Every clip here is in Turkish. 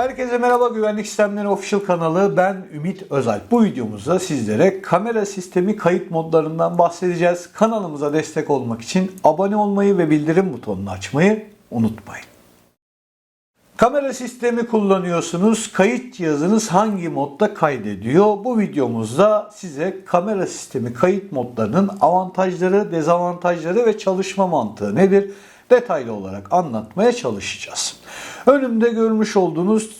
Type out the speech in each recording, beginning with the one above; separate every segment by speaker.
Speaker 1: Herkese merhaba Güvenlik Sistemleri Official kanalı ben Ümit Özel. Bu videomuzda sizlere kamera sistemi kayıt modlarından bahsedeceğiz. Kanalımıza destek olmak için abone olmayı ve bildirim butonunu açmayı unutmayın. Kamera sistemi kullanıyorsunuz. Kayıt cihazınız hangi modda kaydediyor? Bu videomuzda size kamera sistemi kayıt modlarının avantajları, dezavantajları ve çalışma mantığı nedir? Detaylı olarak anlatmaya çalışacağız. Önümde görmüş olduğunuz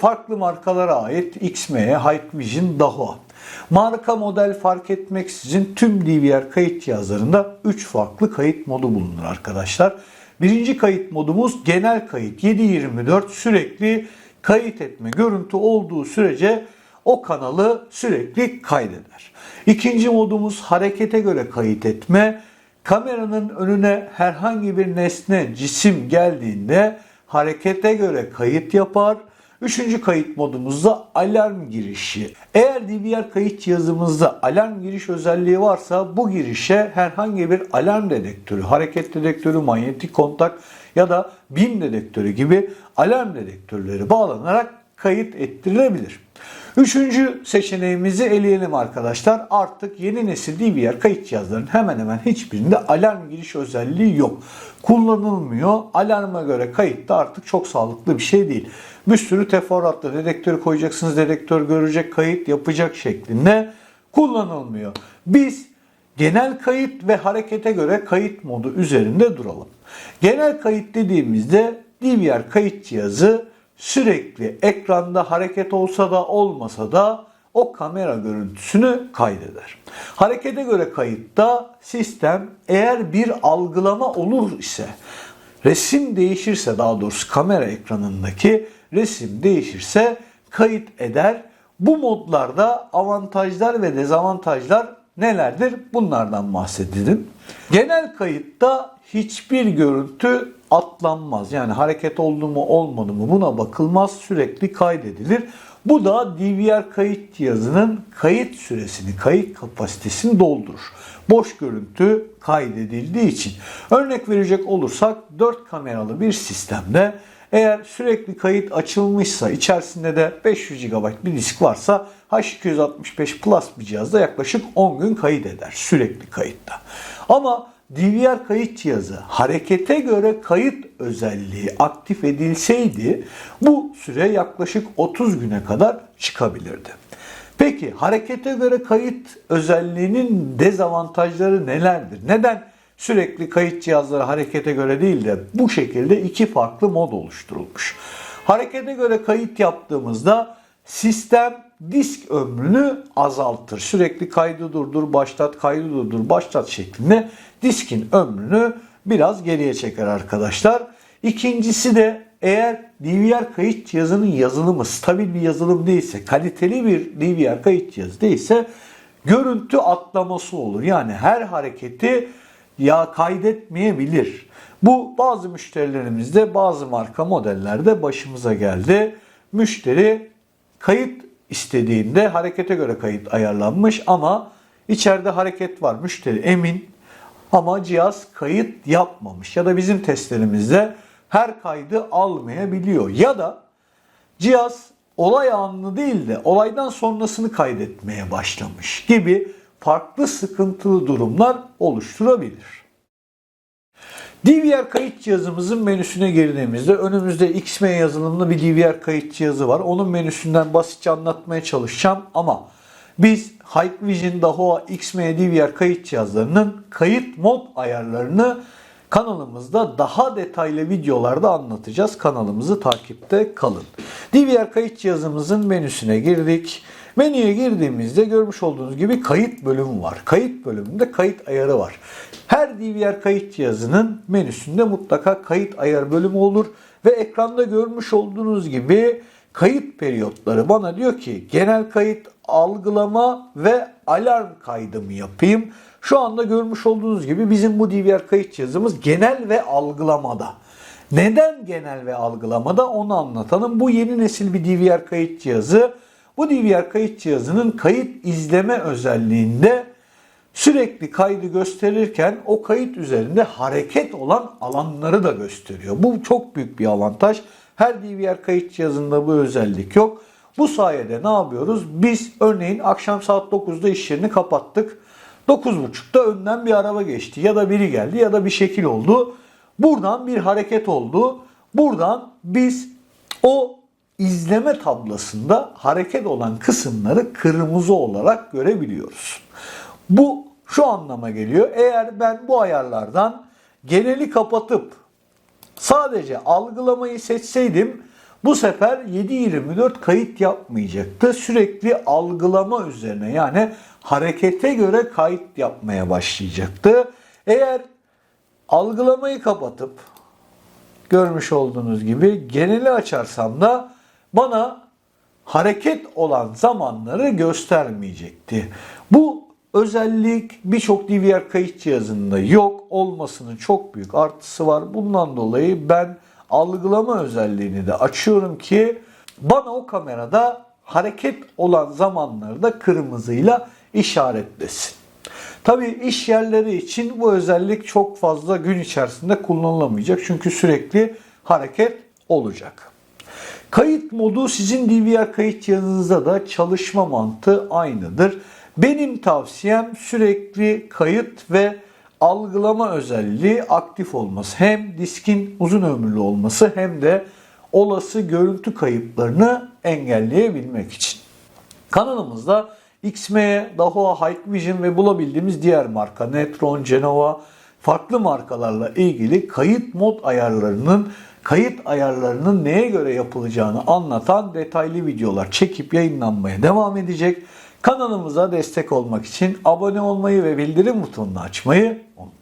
Speaker 1: farklı markalara ait XM'ye, Hikvision, Dahua. Marka model fark etmeksizin tüm DVR kayıt cihazlarında 3 farklı kayıt modu bulunur arkadaşlar. Birinci kayıt modumuz genel kayıt 7/24 sürekli kayıt etme görüntü olduğu sürece o kanalı sürekli kaydeder. İkinci modumuz harekete göre kayıt etme. Kameranın önüne herhangi bir nesne, cisim geldiğinde harekete göre kayıt yapar. Üçüncü kayıt modumuzda alarm girişi. Eğer DVR kayıt cihazımızda alarm giriş özelliği varsa bu girişe herhangi bir alarm dedektörü, hareket dedektörü, manyetik kontak ya da BIM dedektörü gibi alarm dedektörleri bağlanarak kayıt ettirilebilir. Üçüncü seçeneğimizi eleyelim arkadaşlar. Artık yeni nesil DVR kayıt cihazlarının hemen hemen hiçbirinde alarm giriş özelliği yok. Kullanılmıyor. Alarma göre kayıt da artık çok sağlıklı bir şey değil. Bir sürü teferruatlı dedektörü koyacaksınız. Dedektör görecek, kayıt yapacak şeklinde kullanılmıyor. Biz genel kayıt ve harekete göre kayıt modu üzerinde duralım. Genel kayıt dediğimizde DVR kayıt cihazı sürekli ekranda hareket olsa da olmasa da o kamera görüntüsünü kaydeder. Harekete göre kayıtta sistem eğer bir algılama olur ise resim değişirse daha doğrusu kamera ekranındaki resim değişirse kayıt eder. Bu modlarda avantajlar ve dezavantajlar nelerdir? Bunlardan bahsedelim. Genel kayıtta hiçbir görüntü atlanmaz. Yani hareket oldu mu olmadı mı buna bakılmaz sürekli kaydedilir. Bu da DVR kayıt cihazının kayıt süresini, kayıt kapasitesini doldurur. Boş görüntü kaydedildiği için. Örnek verecek olursak 4 kameralı bir sistemde eğer sürekli kayıt açılmışsa içerisinde de 500 GB bir disk varsa H265 Plus bir cihazda yaklaşık 10 gün kayıt eder sürekli kayıtta. Ama DVR kayıt cihazı harekete göre kayıt özelliği aktif edilseydi bu süre yaklaşık 30 güne kadar çıkabilirdi. Peki harekete göre kayıt özelliğinin dezavantajları nelerdir? Neden sürekli kayıt cihazları harekete göre değil de bu şekilde iki farklı mod oluşturulmuş? Harekete göre kayıt yaptığımızda sistem disk ömrünü azaltır. Sürekli kaydı durdur, başlat, kaydı durdur, başlat şeklinde diskin ömrünü biraz geriye çeker arkadaşlar. İkincisi de eğer DVR kayıt cihazının yazılımı stabil bir yazılım değilse, kaliteli bir DVR kayıt cihazı değilse görüntü atlaması olur. Yani her hareketi ya kaydetmeyebilir. Bu bazı müşterilerimizde bazı marka modellerde başımıza geldi. Müşteri kayıt istediğinde harekete göre kayıt ayarlanmış ama içeride hareket var. Müşteri emin ama cihaz kayıt yapmamış ya da bizim testlerimizde her kaydı almayabiliyor ya da cihaz olay anını değil de olaydan sonrasını kaydetmeye başlamış gibi farklı sıkıntılı durumlar oluşturabilir. DVR kayıt cihazımızın menüsüne girdiğimizde önümüzde XM yazılımlı bir DVR kayıt cihazı var. Onun menüsünden basitçe anlatmaya çalışacağım ama biz Hikvision Dahua XM DVR kayıt cihazlarının kayıt mod ayarlarını kanalımızda daha detaylı videolarda anlatacağız. Kanalımızı takipte kalın. DVR kayıt cihazımızın menüsüne girdik. Menüye girdiğimizde görmüş olduğunuz gibi kayıt bölümü var. Kayıt bölümünde kayıt ayarı var. Her DVR kayıt cihazının menüsünde mutlaka kayıt ayar bölümü olur ve ekranda görmüş olduğunuz gibi kayıt periyotları bana diyor ki genel kayıt, algılama ve alarm kaydımı yapayım. Şu anda görmüş olduğunuz gibi bizim bu DVR kayıt cihazımız genel ve algılamada. Neden genel ve algılamada onu anlatalım. Bu yeni nesil bir DVR kayıt cihazı. Bu DVR kayıt cihazının kayıt izleme özelliğinde sürekli kaydı gösterirken o kayıt üzerinde hareket olan alanları da gösteriyor. Bu çok büyük bir avantaj. Her DVR kayıt cihazında bu özellik yok. Bu sayede ne yapıyoruz? Biz örneğin akşam saat 9'da iş yerini kapattık. 9.30'da önden bir araba geçti ya da biri geldi ya da bir şekil oldu. Buradan bir hareket oldu. Buradan biz o izleme tablasında hareket olan kısımları kırmızı olarak görebiliyoruz. Bu şu anlama geliyor. Eğer ben bu ayarlardan geneli kapatıp sadece algılamayı seçseydim bu sefer 7-24 kayıt yapmayacaktı. Sürekli algılama üzerine yani harekete göre kayıt yapmaya başlayacaktı. Eğer algılamayı kapatıp görmüş olduğunuz gibi geneli açarsam da bana hareket olan zamanları göstermeyecekti. Bu özellik birçok DVR kayıt cihazında yok. Olmasının çok büyük artısı var. Bundan dolayı ben algılama özelliğini de açıyorum ki bana o kamerada hareket olan zamanları da kırmızıyla işaretlesin. Tabii iş yerleri için bu özellik çok fazla gün içerisinde kullanılamayacak. Çünkü sürekli hareket olacak. Kayıt modu sizin DVR kayıt cihazınızda da çalışma mantığı aynıdır. Benim tavsiyem sürekli kayıt ve algılama özelliği aktif olması. Hem diskin uzun ömürlü olması hem de olası görüntü kayıplarını engelleyebilmek için. Kanalımızda XM'ye, Dahua, Hikvision ve bulabildiğimiz diğer marka Netron, Genova farklı markalarla ilgili kayıt mod ayarlarının kayıt ayarlarının neye göre yapılacağını anlatan detaylı videolar çekip yayınlanmaya devam edecek. Kanalımıza destek olmak için abone olmayı ve bildirim butonunu açmayı unutmayın.